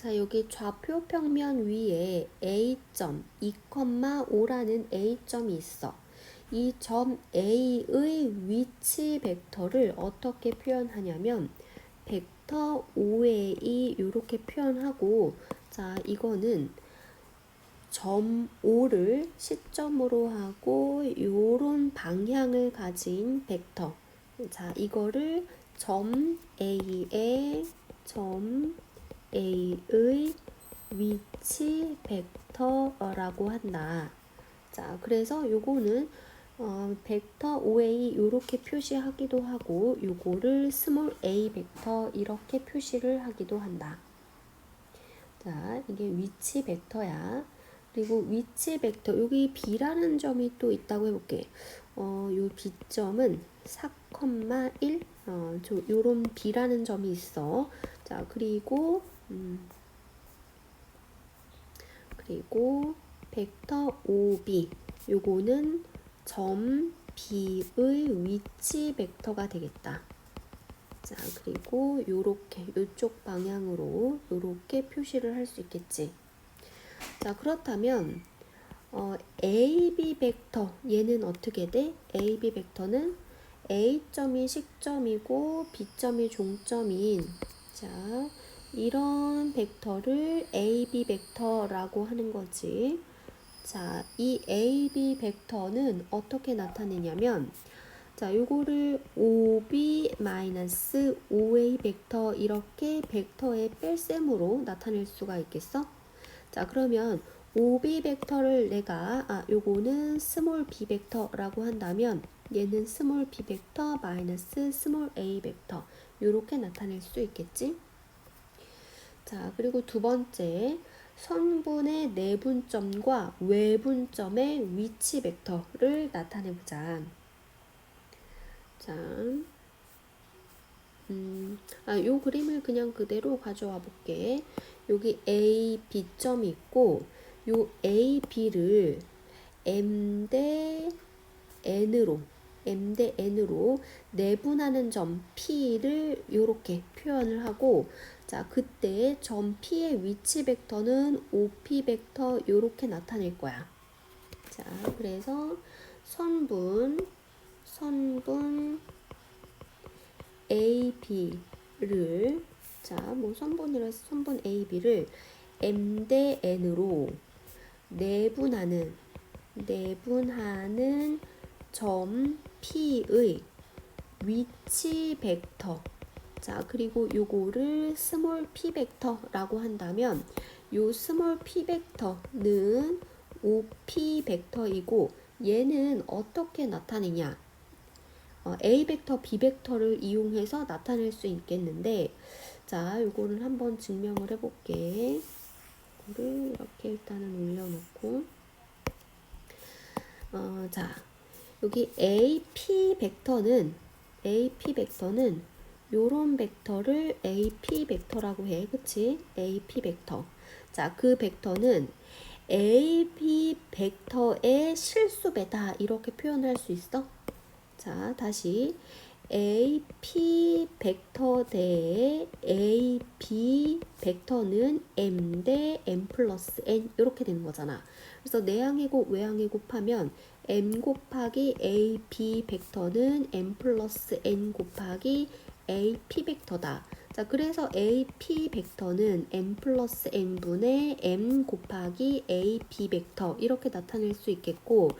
자, 여기 좌표 평면 위에 A점 2,5라는 A점이 있어. 이 점 A의 위치 벡터를 어떻게 표현하냐면 벡터 5의 2 이렇게 표현하고 자, 이거는 점 5를 시점으로 하고 요런 방향을 가진 벡터. 자, 이거를 점 A의 점 A의 위치 벡터라고 한다. 자, 그래서 요거는 어, 벡터 5A 이렇게 표시하기도 하고 요거를 스몰 a 벡터 이렇게 표시를 하기도 한다. 자, 이게 위치 벡터야. 그리고 위치 벡터 여기 B라는 점이 또 있다고 해볼게. 어, 요 B점은 4,1 어, 저 요런 B라는 점이 있어. 자, 그리고 음, 그리고 벡터 5b 요거는 점 B의 위치 벡터가 되겠다. 자, 그리고 요렇게 요쪽 방향으로 요렇게 표시를 할 수 있겠지. 자, 그렇다면 어, AB 벡터 얘는 어떻게 돼? AB 벡터는 A점이 식점이고 B점이 종점인 자, 이런 벡터를 AB 벡터라고 하는 거지. 자, 이 AB 벡터는 어떻게 나타내냐면 자, 요거를 OB-5A 벡터 이렇게 벡터의 뺄셈으로 나타낼 수가 있겠어? 자, 그러면 OB 벡터를 내가 아, 요거는 스몰 B 벡터라고 한다면 얘는 스몰 B 벡터 마이너스 스몰 A 벡터 요렇게 나타낼 수 있겠지? 자, 그리고 두 번째, 선분의 내분점과 외분점의 위치 벡터를 나타내 보자. 자, 음, 아, 요 그림을 그냥 그대로 가져와 볼게. 여기 A, B점이 있고, 요 A, B를 M 대 N으로 m 대 n으로 내분하는 점 p를 이렇게 표현을 하고 자 그때 점 p의 위치 벡터는 op 벡터 이렇게 나타낼 거야. 자 그래서 선분 선분 AB를 자 뭐 선분이라서 선분 AB를 m 대 n으로 내분하는 내분하는 점 P의 위치 벡터 자 그리고 요거를 스몰 p 벡터라고 한다면 요 스몰 p 벡터는 op 벡터이고 얘는 어떻게 나타내냐? 어, a 벡터 b 벡터를 이용해서 나타낼 수 있겠는데 자 요거를 한번 증명을 해 볼게. 이거를 이렇게 일단은 올려 놓고. 어, 자 여기 AP 벡터는 AP 벡터는 요런 벡터를 AP 벡터라고 해. 그치? AP 벡터. 자, 그 벡터는 AB 벡터의 실수배다. 이렇게 표현할 수 있어? 자, 다시 AP 벡터 대 AB 벡터는 M 대 M 플러스 N 이렇게 되는 거잖아. 그래서 내항의 곱 외항의 곱하면 m 곱하기 a b 벡터는 m 플러스 n 곱하기 a p 벡터다. 자, 그래서 a p 벡터는 m 플러스 n 분의 m 곱하기 a b 벡터 이렇게 나타낼 수 있겠고,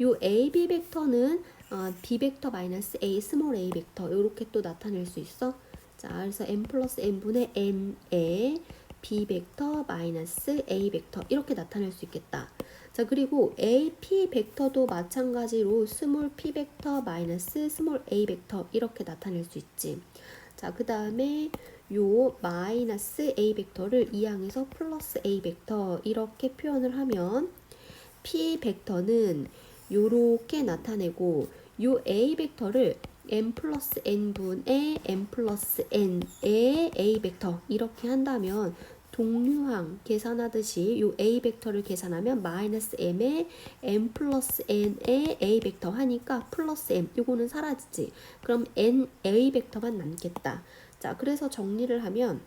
요 a b 벡터는 어, b 벡터 마이너스 a 스몰 a 벡터 이렇게 또 나타낼 수 있어. 자, 그래서 m 플러스 n 분의 m에 b 벡터 마이너스 a 벡터 이렇게 나타낼 수 있겠다. 자 그리고 AP 벡터도 마찬가지로 스몰 P 벡터 마이너스 스몰 A 벡터 이렇게 나타낼 수 있지. 자 그 다음에 요 마이너스 A 벡터를 이항에서 플러스 A 벡터 이렇게 표현을 하면 P 벡터는 요렇게 나타내고 요 A 벡터를 m 플러스 n 분의 m 플러스 n의 a 벡터 이렇게 한다면 동류항 계산하듯이 요 a 벡터를 계산하면 마이너스 m에 m 플러스 n의 a 벡터 하니까 플러스 m 요거는 사라지지. 그럼 n a 벡터만 남겠다. 자, 그래서 정리를 하면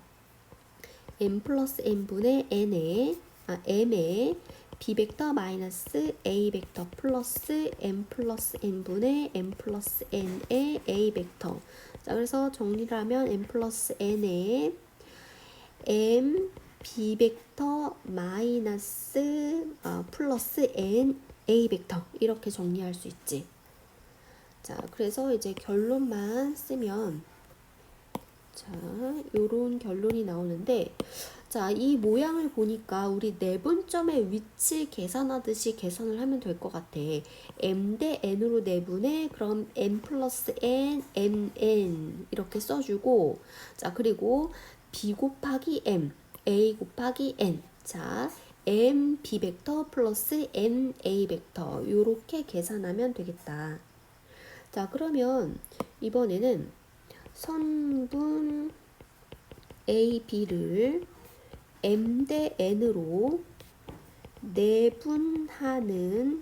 m 플러스 n분의 n에 아 m에 b 벡터 마이너스 a 벡터 플러스 m 플러스 n분의 m 플러스 n의 a 벡터 자 그래서 정리를 하면 m 플러스 n에 m b 벡터 마이너스 아, 플러스 n a 벡터 이렇게 정리할 수 있지. 자, 그래서 이제 결론만 쓰면 자, 요런 결론이 나오는데 자, 이 모양을 보니까 우리 내분점의 위치 계산하듯이 계산을 하면 될 것 같아. m 대 n으로 내분해 그럼 n 플러스 n, n, n 이렇게 써주고 자, 그리고 b 곱하기 m, a 곱하기 n 자, m b 벡터 플러스 n a 벡터 요렇게 계산하면 되겠다. 자, 그러면 이번에는 선분 a, b를 m 대 n으로 내분하는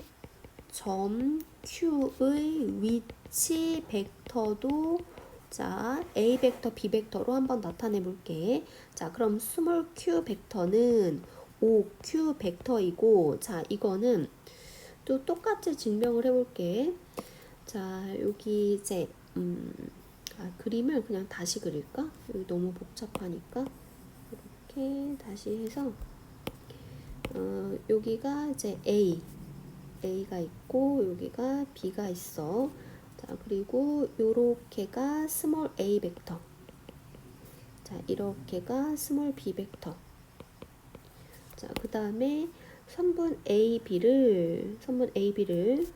점 q의 위치 벡터도 자, a 벡터, b 벡터로 한번 나타내 볼게. 자, 그럼 스몰 q 벡터는 5q 벡터이고 자, 이거는 또 똑같이 증명을 해 볼게. 자, 여기 이제 음, 아, 그림을 그냥 다시 그릴까? 여기 너무 복잡하니까 이렇게 다시 해서 어, 여기가 이제 A A가 있고 여기가 B가 있어. 자, 그리고 요렇게가 스몰 a 벡터. 자, 이렇게가 스몰 b 벡터. 자, 그 다음에 선분 a, b를, 선분 a, b를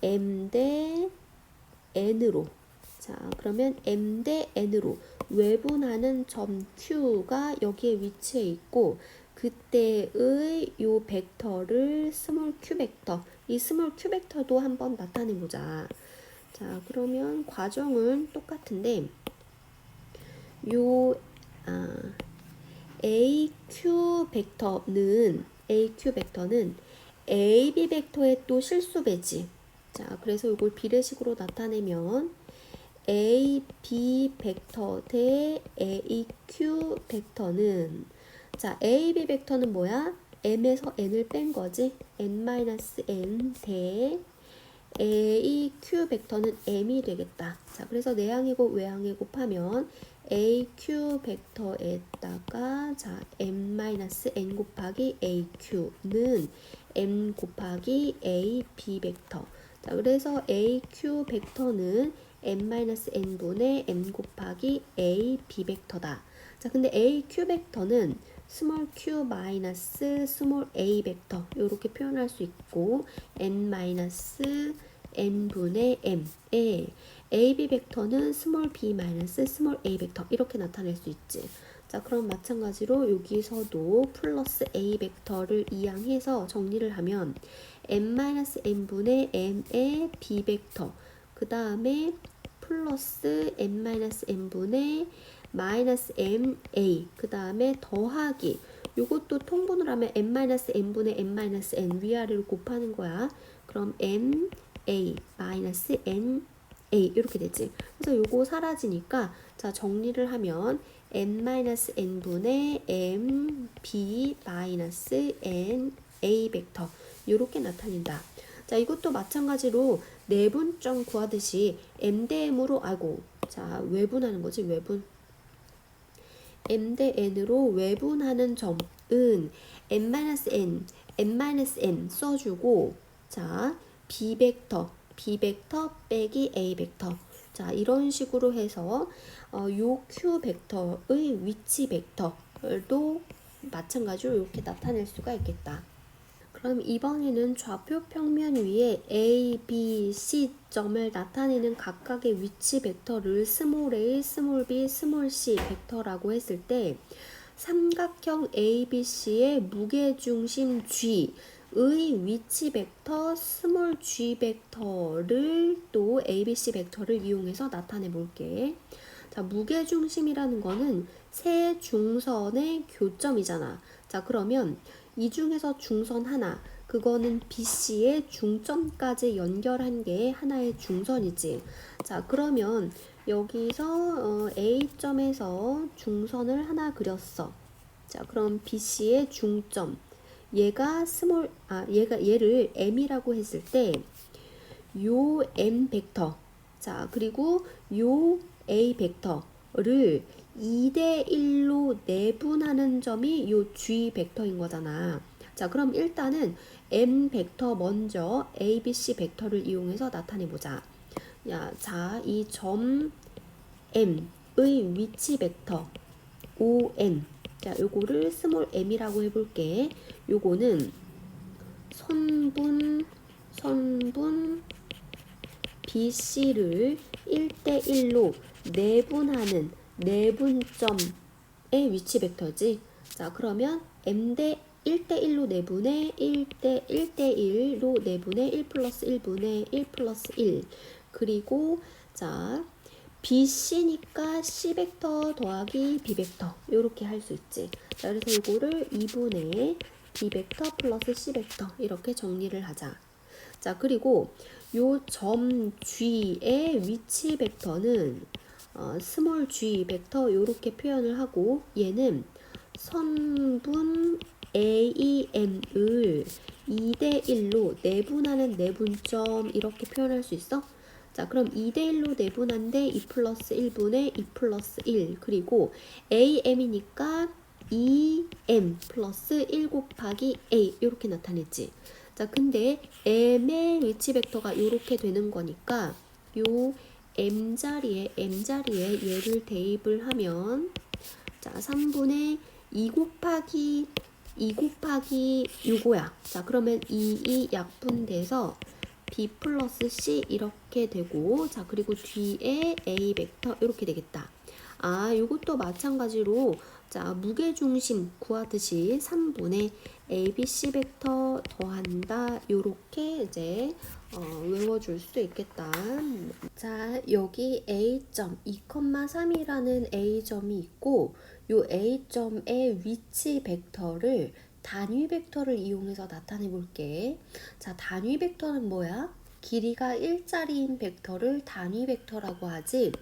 m 대 n으로. 자, 그러면 m 대 n으로 외분하는 점 q가 여기에 위치해 있고, 그때의 요 벡터를 스몰 q 벡터, 이 스몰 q 벡터도 한번 나타내 보자. 자, 그러면 과정은 똑같은데 요 아, AQ 벡터는 AQ 벡터는 AB 벡터의 또 실수 배지. 자, 그래서 이걸 비례식으로 나타내면 AB 벡터 대 AQ 벡터는 자, AB 벡터는 뭐야? m에서 n을 뺀 거지. n-n 대 AQ 벡터는 m이 되겠다. 자, 그래서 내항의 곱 외항의 곱하면 AQ 벡터에다가 자, m-n 곱하기 AQ는 m 곱하기 AB 벡터. 자, 그래서 AQ 벡터는 m-n분의 m 곱하기 AB 벡터다. 자, 근데 AQ 벡터는 스몰 q 마이너스 스몰 a 벡터 이렇게 표현할 수 있고 n 마이너스 n분의 m에 ab 벡터는 스몰 b 마이너스 스몰 a 벡터 이렇게 나타낼 수 있지. 자 그럼 마찬가지로 여기서도 플러스 a 벡터를 이항해서 정리를 하면 n 마이너스 n분의 m의 b 벡터 그 다음에 플러스 n 마이너스 n분의 마이너스 ma 그 다음에 더하기 요것도 통분을 하면 n-n분의 n-n 위아래로 곱하는 거야. 그럼 m a 마이너스 n a 이렇게 되지. 그래서 요거 사라지니까 자 정리를 하면 n-n분의 m b 마이너스 n a 벡터 이렇게 나타낸다. 자 이것도 마찬가지로 내분점 구하듯이 m 대 m으로 아고 자 외분하는 거지 외분 m 대 n으로 외분하는 점은 n-n, n-n 써주고 자 b 벡터, b 벡터 빼기 a 벡터 자 이런 식으로 해서 어, 요 q 벡터의 위치 벡터도 마찬가지로 이렇게 나타낼 수가 있겠다. 그럼 이번에는 좌표 평면 위에 A, B, C 점을 나타내는 각각의 위치 벡터를 스몰 a, 스몰 b, 스몰 c 벡터라고 했을 때 삼각형 ABC의 무게중심 G의 위치 벡터 스몰 g 벡터를 또 ABC 벡터를 이용해서 나타내 볼게. 자, 무게 중심이라는 거는 세 중선의 교점이잖아. 자, 그러면 이 중에서 중선 하나, 그거는 BC의 중점까지 연결한 게 하나의 중선이지. 자, 그러면 여기서 어, A점에서 중선을 하나 그렸어. 자, 그럼 BC의 중점. 얘가 스몰 아, 얘가 얘를 M이라고 했을 때 요 M 벡터. 자, 그리고 요 A 벡터 를 2대 1로 내분하는 점이 요 G 벡터인 거잖아. 자, 그럼 일단은 M 벡터 먼저 A, B, C 벡터를 이용해서 나타내 보자. 야, 자, 이 점 M의 위치 벡터 OM. 자, 요거를 스몰 m이라고 해 볼게. 요거는 선분, 선분 BC를 1대 1로 내분하는 내분점의 위치 벡터지. 자, 그러면 m대 1대1로 내분해 1대 1대1로 내분해 1 플러스 1분의 1 플러스 1 그리고 자 BC니까 C 벡터 더하기 B 벡터 이렇게 할 수 있지. 자, 그래서 이거를 2분의 B 벡터 플러스 C 벡터 이렇게 정리를 하자. 자, 그리고 요 점 G의 위치 벡터는 어, 스몰 G 벡터 이렇게 표현을 하고 얘는 선분 AEM을 2대 1로 내분하는 내분점 이렇게 표현할 수 있어? 자, 그럼 2대1로 내분한데 2 플러스 1분의 2 플러스 1 그리고 AM이니까 2M 플러스 1 곱하기 A 이렇게 나타냈지. 자, 근데 M의 위치 벡터가 이렇게 되는 거니까 요 M 자리에 M 자리에 얘를 대입을 하면 자, 3분의 2 곱하기 2 곱하기 요거야. 자, 그러면 2, 2 약분돼서 b 플러스 c 이렇게 되고 자 그리고 뒤에 a 벡터 이렇게 되겠다. 아 이것도 마찬가지로 자 무게중심 구하듯이 3분의 abc 벡터 더한다 요렇게 이제 어, 외워줄 수 있겠다. 자 여기 a점 2,3이라는 a점이 있고 요 a점의 위치 벡터를 단위 벡터를 이용해서 나타내 볼게. 자, 단위 벡터는 뭐야? 길이가 1짜리인 벡터를 단위 벡터라고 하지.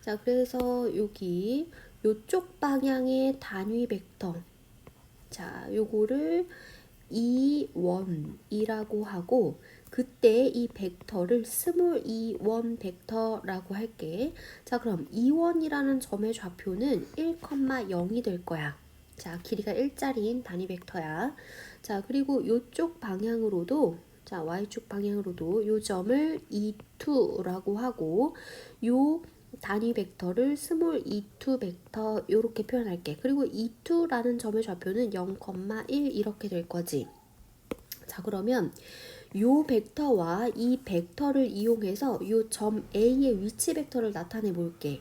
자, 그래서 여기 요쪽 방향의 단위 벡터. 자, 요거를 2원이라고 하고 그때 이 벡터를 스몰 2원 벡터라고 할게. 자, 그럼 2원이라는 점의 좌표는 1,0이 될 거야. 자, 길이가 1짜리인 단위 벡터야. 자, 그리고 이쪽 방향으로도 자, y축 방향으로도 요 점을 e2라고 하고 요 단위 벡터를 스몰 e2 벡터 이렇게 표현할게. 그리고 e2라는 점의 좌표는 0,1 이렇게 될 거지. 자, 그러면 요 벡터와 이 벡터를 이용해서 요 점 A의 위치 벡터를 나타내 볼게.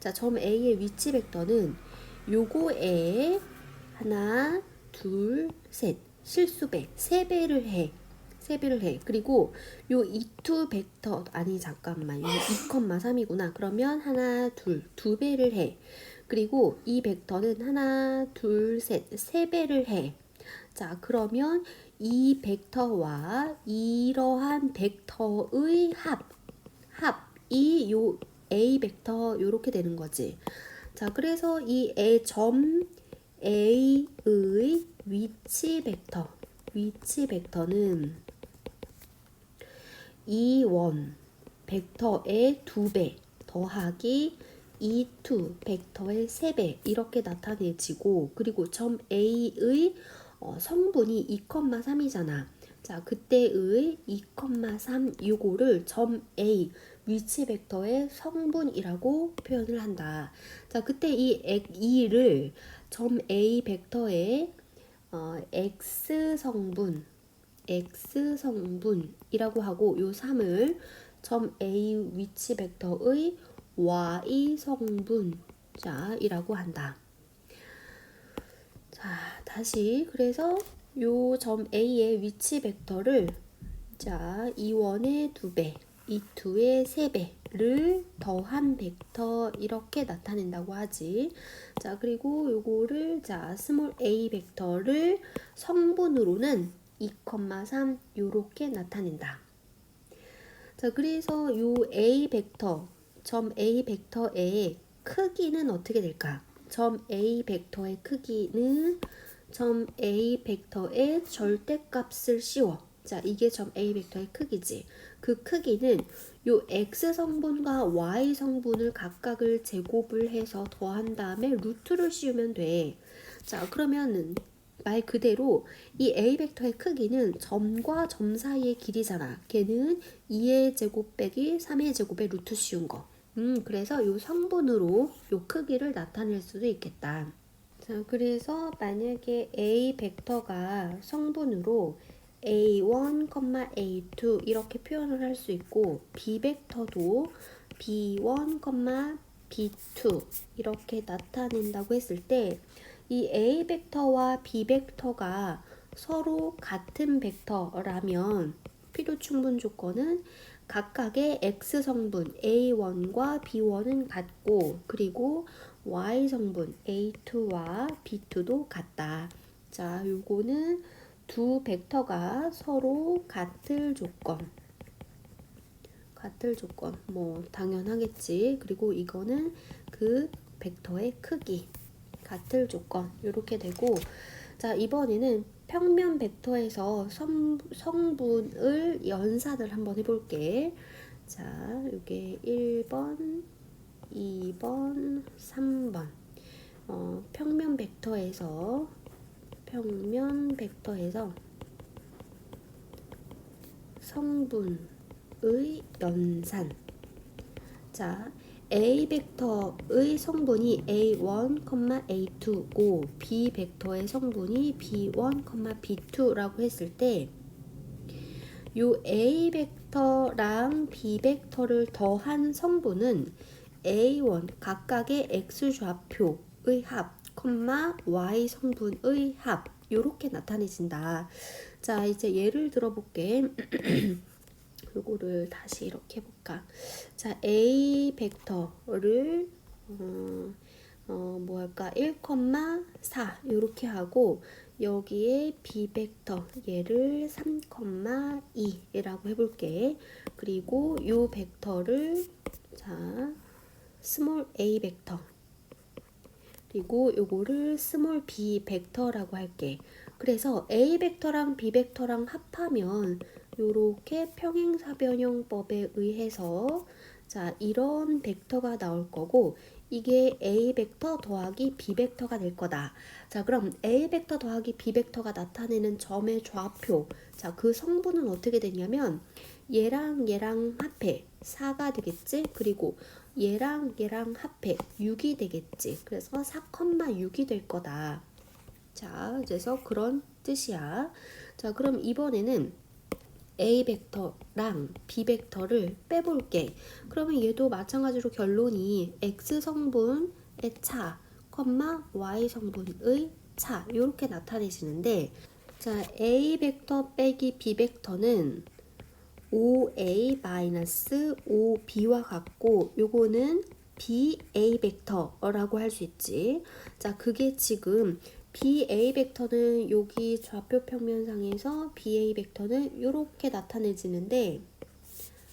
자, 점 A의 위치 벡터는 요거에 하나, 둘, 셋. 실수배. 세 배를 해. 세 배를 해. 그리고 요 이투 벡터 아니 잠깐만. 이거 2,3이구나. 그러면 하나, 둘, 두 배를 해. 그리고 이 벡터는 하나, 둘, 셋. 세 배를 해. 자, 그러면 이 벡터와 이러한 벡터의 합. 합이 요 A 벡터 요렇게 되는 거지. 자, 그래서 이점 A의 위치 벡터, 위치 벡터는 2원 벡터의 2배 더하기 2, 2 벡터의 3배 이렇게 나타내지고 그리고 점 A의 어, 성분이 2,3이잖아. 자, 그때의 2,3 요거를 점 A 위치 벡터의 성분이라고 표현을 한다. 자, 그때 이 2를 점 A 벡터의 어, x 성분 x 성분이라고 하고 요 3을 점 A 위치 벡터의 y 성분 자 이라고 한다. 자, 다시 그래서 요 점 A의 위치 벡터를 자, 2원의 2배, 이2의 3배 를 더한 벡터 이렇게 나타낸다고 하지. 자, 그리고 요거를 자, 스몰 a 벡터를 성분으로는 2,3 요렇게 나타낸다. 자, 그래서 요 A 벡터, 점 A 벡터의 크기는 어떻게 될까? 점 A 벡터의 크기는 점 A 벡터의 절대값을 씌워. 자, 이게 점 A 벡터의 크기지. 그 크기는 요 X 성분과 Y 성분을 각각을 제곱을 해서 더한 다음에 루트를 씌우면 돼. 자, 그러면은 말 그대로 이 A 벡터의 크기는 점과 점 사이의 길이잖아. 걔는 2의 제곱 빼기 3의 제곱에 루트 씌운 거. 음, 그래서 요 성분으로 요 크기를 나타낼 수도 있겠다. 자, 그래서 만약에 A 벡터가 성분으로 A1, A2 이렇게 표현을 할 수 있고 B 벡터도 B1, B2 이렇게 나타낸다고 했을 때 이 A 벡터와 B 벡터가 서로 같은 벡터라면 필요 충분 조건은 각각의 X 성분 A1과 B1은 같고 그리고 Y 성분 A2와 B2도 같다. 자, 요거는 두 벡터가 서로 같을 조건. 같을 조건. 뭐 당연하겠지. 그리고 이거는 그 벡터의 크기. 같을 조건. 이렇게 되고 자, 이번에는 평면 벡터에서 성, 성분을 연산을 한번 해볼게. 자, 이게 1번, 2번, 3번. 어, 평면 벡터에서 평면 벡터에서 성분의 연산. 자, A 벡터의 성분이 A1, A2고 B 벡터의 성분이 B1, B2라고 했을 때 요 A 벡터랑 B 벡터를 더한 성분은 A1 각각의 X 좌표의 합, Y 성분의 합 요렇게 나타내진다. 자, 이제 예를 들어 볼게. 요거를 다시 이렇게 해볼까. 자, A 벡터를 어, 어, 뭐 할까? 1,4 이렇게 하고 여기에 B 벡터 얘를 3,2라고 해볼게. 그리고 요 벡터를 자 스몰 a 벡터 그리고 요거를 스몰 b 벡터라고 할게. 그래서 a 벡터랑 b 벡터랑 합하면 요렇게 평행사변형법에 의해서 자 이런 벡터가 나올 거고 이게 a 벡터 더하기 b 벡터가 될 거다. 자 그럼 a 벡터 더하기 b 벡터가 나타내는 점의 좌표 자 그 성분은 어떻게 되냐면 얘랑 얘랑 합해 4가 되겠지? 그리고 얘랑 얘랑 합해 6이 되겠지. 그래서 4,6이 될 거다. 자, 그래서 그런 뜻이야. 자, 그럼 이번에는 A 벡터랑 B 벡터를 빼볼게. 그러면 얘도 마찬가지로 결론이 X 성분의 차, Y 성분의 차 이렇게 나타내지는데 자, A 벡터 빼기 B 벡터는 5a-5b와 같고 요거는 ba 벡터라고 할 수 있지. 자, 그게 지금 ba 벡터는 여기 좌표 평면상에서 ba 벡터는 이렇게 나타내지는데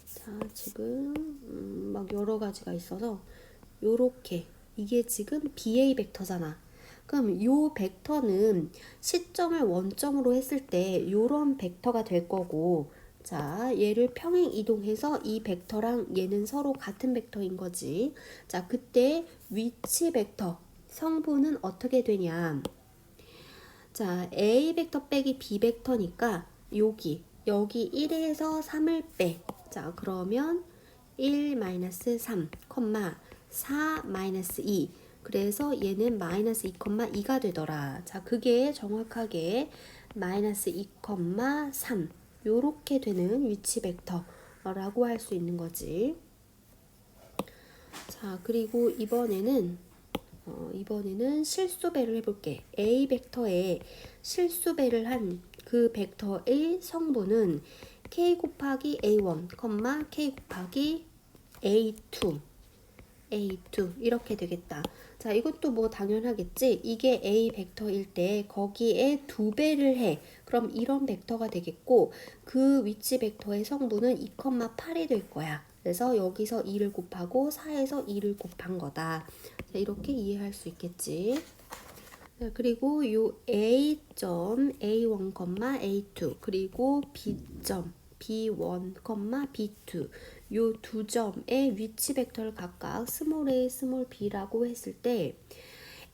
자, 지금 음, 막 여러 가지가 있어서 요렇게 이게 지금 ba 벡터잖아. 그럼 요 벡터는 시점을 원점으로 했을 때 요런 벡터가 될 거고 자, 얘를 평행 이동해서 이 벡터랑 얘는 서로 같은 벡터인 거지. 자, 그때 위치 벡터 성분은 어떻게 되냐? 자, A 벡터 빼기 B 벡터니까 여기 여기 1에서 3을 빼. 자, 그러면 1 3, 4 2. 그래서 얘는 마이너스 2,2가 되더라. 자, 그게 정확하게 마이너스 2,3 요렇게 되는 위치 벡터라고 할 수 있는 거지. 자, 그리고 이번에는 어, 이번에는 실수배를 해볼게. A 벡터에 실수배를 한 그 벡터의 성분은 k 곱하기 a1, k 곱하기 a2, a2 이렇게 되겠다. 자, 이것도 뭐 당연하겠지. 이게 A 벡터일 때 거기에 두 배를 해. 그럼 이런 벡터가 되겠고 그 위치 벡터의 성분은 2,8이 될 거야. 그래서 여기서 2를 곱하고 4에서 2를 곱한 거다. 자, 이렇게 이해할 수 있겠지. 자, 그리고 요 A 점 A1, A2 그리고 B 점 B1, B2 요 두 점의 위치 벡터를 각각 스몰 a, 스몰 b라고 했을 때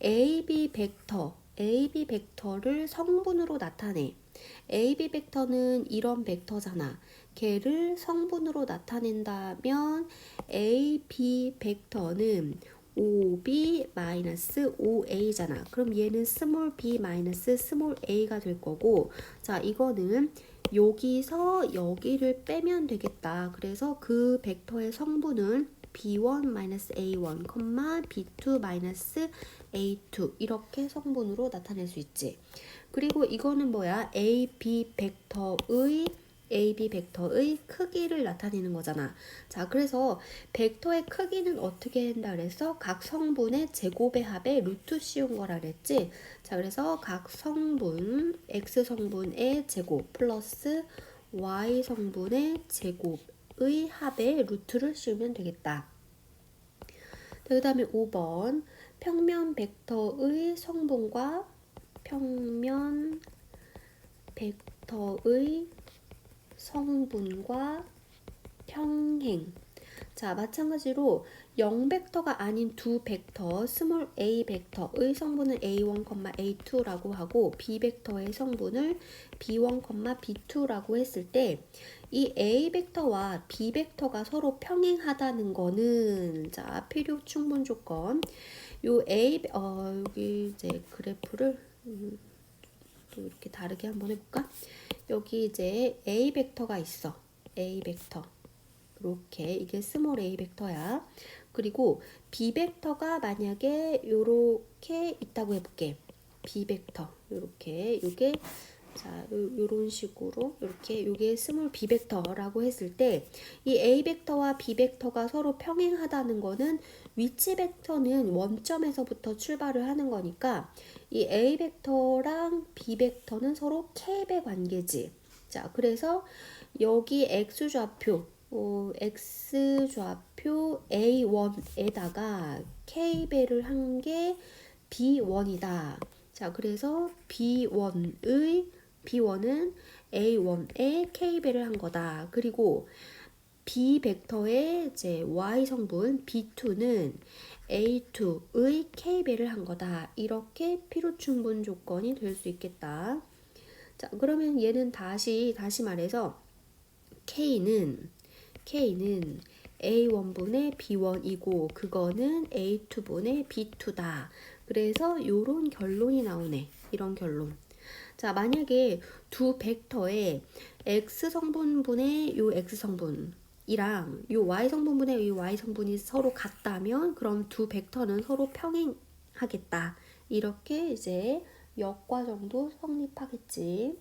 AB 벡터, AB 벡터를 성분으로 나타내. AB 벡터는 이런 벡터잖아. 걔를 성분으로 나타낸다면 AB 벡터는 5b 마이너스 5a잖아. 그럼 얘는 스몰 b 마이너스 스몰 a가 될 거고 자 이거는 여기서 여기를 빼면 되겠다. 그래서 그 벡터의 성분은 b1 마이너스 a1, b2 마이너스 a2 이렇게 성분으로 나타낼 수 있지. 그리고 이거는 뭐야? a, b 벡터의 AB 벡터의 크기를 나타내는 거잖아. 자, 그래서 벡터의 크기는 어떻게 한다 그래서 각 성분의 제곱의 합에 루트 씌운 거라 그랬지. 자, 그래서 각 성분 x 성분의 제곱 플러스 y 성분의 제곱의 합에 루트를 씌우면 되겠다. 그 다음에 5번 평면 벡터의 성분과 평면 벡터의 성분과 평행. 자, 마찬가지로 0 벡터가 아닌 두 벡터, 스몰 a 벡터의 성분은 a1, a2라고 하고 b 벡터의 성분을 b1, b2라고 했을 때 이 a 벡터와 b 벡터가 서로 평행하다는 거는 자, 필요 충분 조건. 요 a 어, 여기 이제 그래프를 음, 또 이렇게 다르게 한번 해볼까? 여기 이제 A 벡터가 있어. A 벡터. 이렇게 이게 스몰 A 벡터야. 그리고 B 벡터가 만약에 요렇게 있다고 해볼게. B 벡터. 요렇게 요게 자, 요, 요런 식으로 이렇게 요게 스몰 B 벡터라고 했을 때 이 A 벡터와 B 벡터가 서로 평행하다는 거는 위치 벡터는 원점에서부터 출발을 하는 거니까 이 A 벡터랑 B 벡터는 서로 K배 관계지. 자, 그래서 여기 X 좌표, 어, X 좌표 A1에다가 K배를 한 게 B1이다. 자, 그래서 B1의 B1은 A1에 K배를 한 거다. 그리고 B 벡터의 이제 Y 성분 B2는 A2의 K배를 한 거다. 이렇게 필요 충분 조건이 될 수 있겠다. 자, 그러면 얘는 다시 다시 말해서 K는 K는 A1분의 B1이고 그거는 A2분의 B2다. 그래서 요런 결론이 나오네. 이런 결론. 자, 만약에 두 벡터의 X 성분분의 요 X 성분 이랑 요 y 성분분의 이 y 성분이 서로 같다면 그럼 두 벡터는 서로 평행하겠다. 이렇게 이제 역과정도 성립하겠지.